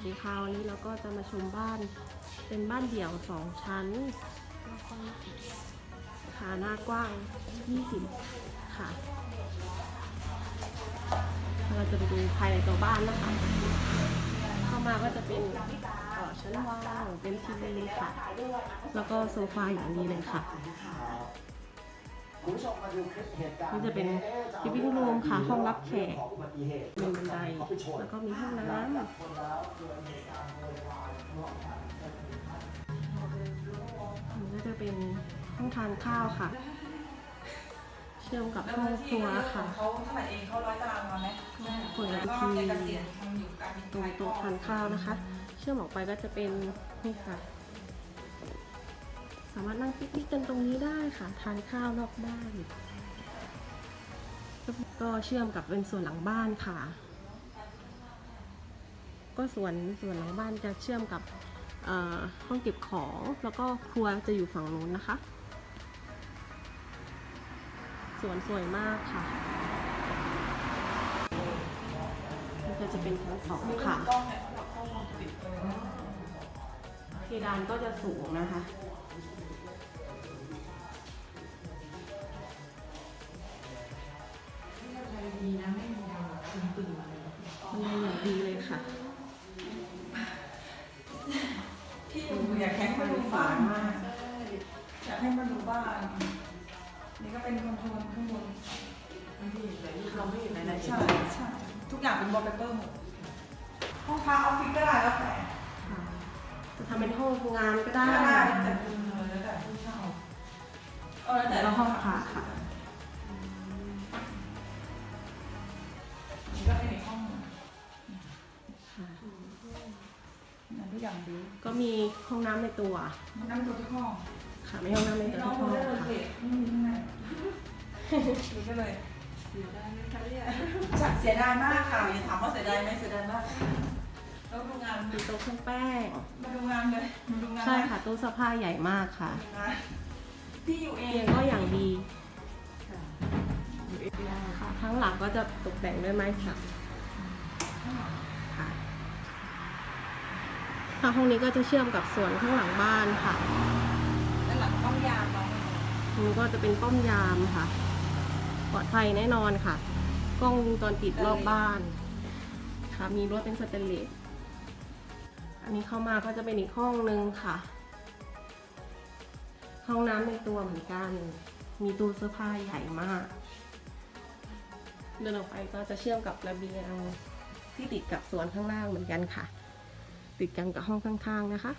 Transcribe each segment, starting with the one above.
วัสดีค่ะวันนี้เราก็จะมาชมบ้านเป็นบ้านเดี่ยวสองชั้นขาหน้ากว้าง 20 ค่ะ เราจะไปดูภายในตัวบ้านนะคะ เข้ามาก็จะเป็นเอ่อชั้นว่างเป็นทีวีค่ะ แล้วก็โซฟาอย่างนี้เลยค่ะ คุณผู้ชมมาดูคลิปเหตุการณ์นี่จะเป็น living room ค่ะห้องรับแขกของอุบัติเหตุเป็นบันไดแล้วก็มีห้องน้ำคนแล้วเกิดเหตุการณ์โวยวายทะเลาะกันอันนี้ก็จะเป็นห้องทานข้าวค่ะ เชื่อมกับห้องครัวค่ะเขาเท่าไหร่เองเขาร้อยตารางวาไหมเปิดแล้วทีก็แกเกษียณทำอยู่การบินตรงไทยโต๊ะทานข้าวนะคะ เชื่อมออกไปก็จะเป็นนี่ค่ะ สามารถนั่งปิกนิกกันตรงนี้ได้ค่ะ ทานข้าวนอกบ้าน ก็เชื่อมกับเป็นส่วนหลังบ้านค่ะ ก็ส่วนส่วนหลังบ้านจะเชื่อมกับห้องเก็บของแล้วก็ครัวจะอยู่ฝั่งนู้นนะคะ สวนสวยมากค่ะนี่ก็จะเป็นชั้นสองค่ะกล้องเนี่ยเขาเข้าวงปิดเลยนะเพดานก็จะสูงนะคะ ค่ะพี่อยากให้มาดูบ้านมากอยากให้มาดูบ้าน นี่ก็เป็นคอนโทรลข้างบนเราไม่อยู่ในรายละเอียใช่ดใช่ทุกอย่างเป็นวอลเปเปอร์หมดห้องพักออฟฟิศก็ได้แล้วแต่ค่ะจะทำเป็นห้องงานก็ได้ก็ได้แต่คุณเลยแล้วแต่ผู้เช่าเออแล้วแต่แล้วห้องพักค่ะ อย่างดีก็มีห้องน้ำในตัวนั่งตัวทุกห้องค่ะไม่ห้องน้ำในตัวน้องทุกโมห้องเดลค่ะเกตไม่มีข้างในดูไปเลยเสียดายไหมคะเนี่ยเสียดายมากค่ะอย่าถามว่าเสียดายไหมเสียดายมากแล้วดูงานมีโต๊ะเครื่องแป้ง มาดูงานเลยมาดูงานใช่ค่ะตู้เสื้อผ้าใหญ่มากค่ะดูงานพี่อยู่เอเตียงงก็อย่างดีค่ะข้างหลังก็จะตกแต่งด้วยไม้สักค่ะ ถ้าห้องนี้ก็จะเชื่อมกับส่วนข้างหลังบ้านค่ะด้านหลังต้องยามน้องตรงนี้ก็จะเป็นป้อมยามค่ะ ปลอดภัยแน่นอนค่ะ กล้องวงจรปิดรอบบ้านค่ะ มีรั้วเป็นสเตนเลส อันนี้เข้ามาก็จะเป็นอีกห้องนึงค่ะ ห้องน้ำในตัวเหมือนกัน มีตู้เสื้อผ้าใหญ่มาก เดินออกไปก็จะเชื่อมกับระเบียงที่ติดกับสวนข้างล่างเหมือนกันค่ะ ติดกันกับห้องข้างๆนะคะ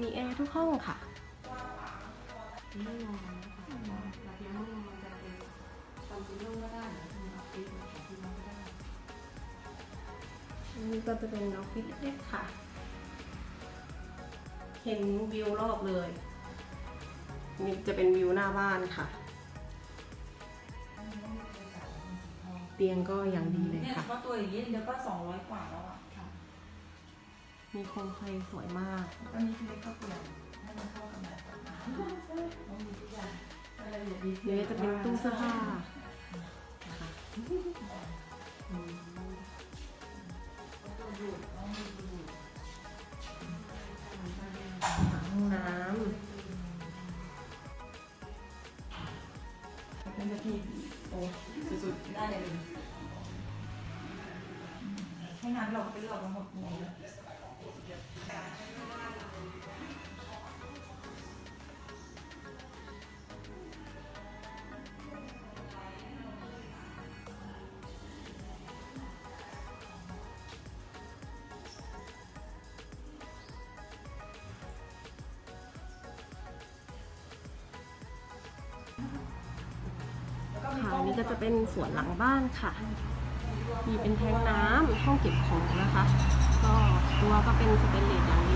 มีแอร์ทุกห้องค่ะไม่นอนนะคะระเบียงห้องนอนจะเป็นทำเป็นห้องก็ได้หรือทำออฟฟิศของที่บ้านก็ได้อันนี้ก็จะเป็นออฟฟิศเล็กๆค่ะ เห็นวิวรอบเลย นี่จะเป็นวิวหน้าบ้านค่ะ เตียงก็อย่างดีเลยเนี่ยค่ะ เฉพาะตัวอย่างนี้เดี๋ยวก็สองร้อยกว่าแล้วอะมีโคมไฟสวยมาก ตอนนี้พี่เล็กก็เปลี่ยนให้มันเข้ากับแบบต้องมีทุกอย่างรายละเอียดดีเดี๋ยวจะเป็นตู้เสื้อผ้าค่ะห้องน้เป็นนาทีโอ้สุดๆได้เลยให้งานเราก็เป็นเราทั้งหมดหมด ก็จะเป็นสวนหลังบ้านค่ะ มีเป็นแทงน้ำห้องเก็บของนะคะ ก็ตัวก็เป็นสเตนเลสอย่างดี